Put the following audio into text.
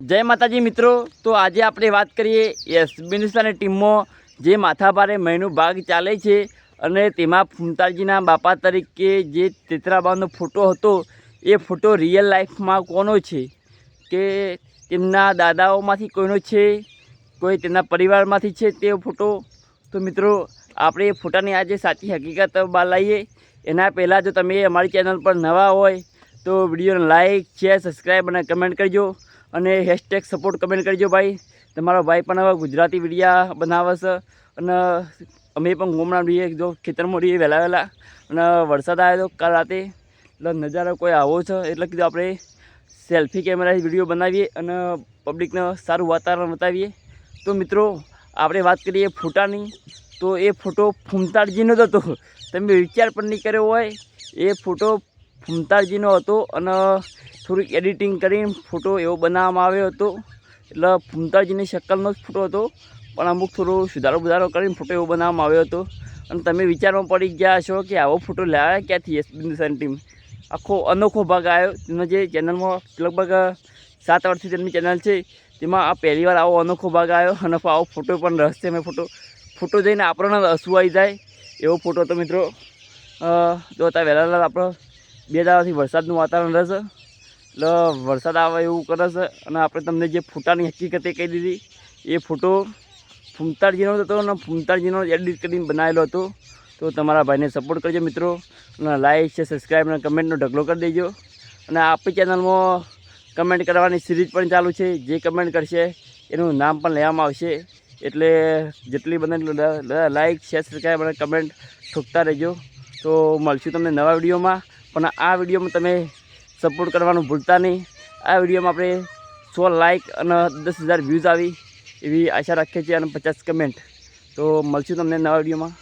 જય માતાજી મિત્રો, તો આજે આપણે વાત કરીએ એસબીની ટીમમાં જે માથાભારે મહિનો ભાગ ચાલે છે અને તેમાં ફૂમતાજીના બાપા તરીકે જે તેતરાબાનો ફોટો હતો, એ ફોટો રિયલ લાઈફમાં કોનો છે? કે તેમના દાદાઓમાંથી કોઈનો છે? કોઈ તેમના પરિવારમાંથી છે તે ફોટો? તો મિત્રો, આપણે એ ફોટાની આજે સાચી હકીકત બહાર લાવીએ. એના પહેલાં જો તમે અમારી ચેનલ પર નવા હોય, તો વિડીયોને લાઈક, શેર, સબસ્ક્રાઈબ અને કમેન્ટ કરજો. અને હેશટેગ સપોર્ટ કમેન્ટ કરજો ભાઈ. તમારો ભાઈ પણ હવે ગુજરાતી વિડીયા બનાવે છે અને અમે પણ ગોમડા રહીએ, જો ખેતરમાં રહીએ વહેલા વહેલા. અને વરસાદ આવ્યો તો કાલ રાતે. એટલે નજારો કોઈ આવો છે એટલે કીધું આપણે સેલ્ફી કેમેરાથી વીડિયો બનાવીએ અને પબ્લિકને સારું વાતાવરણ બતાવીએ. તો મિત્રો, આપણે વાત કરીએ ફોટાની. તો એ ફોટો ફૂમતાળજીનો જ હતો. તમે વિચાર પણ નહીં કર્યો હોય. એ ફોટો ફૂમતાળજીનો હતો અને થોડીક એડિટિંગ કરીને ફોટો એવો બનાવવામાં આવ્યો હતો. એટલે ફૂમતાળજીની શક્કલનો જ ફોટો હતો. પણ અમુક થોડો સુધારો સુધારો કરીને ફોટો એવો બનાવવામાં આવ્યો હતો. અને તમે વિચારમાં પડી ગયા છો કે આવો ફોટો લાવ્યા ક્યાંથી એસ બિંદુસાની ટીમ આખો અનોખો ભાગ આવ્યો. તેનો જે ચેનલમાં લગભગ સાત વર્ષથી તેમની ચેનલ છે, તેમાં આ પહેલીવાર આવો અનોખો ભાગ આવ્યો અને આવો ફોટો પણ રહસ્યમય ફોટો ફોટો જઈને આપણને હસવું આવી જાય એવો ફોટો હતો મિત્રો. જોતા વહેલા આપણો બે દાડાથી વરસાદનું વાતાવરણ રહેશે. એટલે વરસાદ આવે એવું કરે છે. અને આપણે તમને જે ફોટાની એ કહી દીધી, એ ફોટો ફૂમતાળજીનો હતો અને ફૂમતાળજીનો એડિટ કરીને બનાવેલો હતો. તો તમારા ભાઈને સપોર્ટ કરજો મિત્રો. અને લાઈક છે સબસ્ક્રાઈબ અને કમેન્ટનો ઢગલો કરી દેજો. અને આપણી ચેનલમાં કમેન્ટ કરવાની સિરીઝ પણ ચાલુ છે. જે કમેન્ટ કરશે, એનું નામ પણ લેવામાં આવશે. એટલે જેટલી બને લાઇક શેર સબસ્ક્રાઈબ અને કમેન્ટ ઠોકતા રહેજો. તો મળશું તમને નવા વિડીયોમાં. પણ આ વિડીયોમાં તમે સપોર્ટ કરવાનું ભૂલતા નહીં. આ વિડીયોમાં આપણે સો લાઇક અને દસ હજાર વ્યૂઝ આવી એવી આશા રાખીએ છીએ અને પચાસ કમેન્ટ તો મળશું તમને નવા વિડીયોમાં.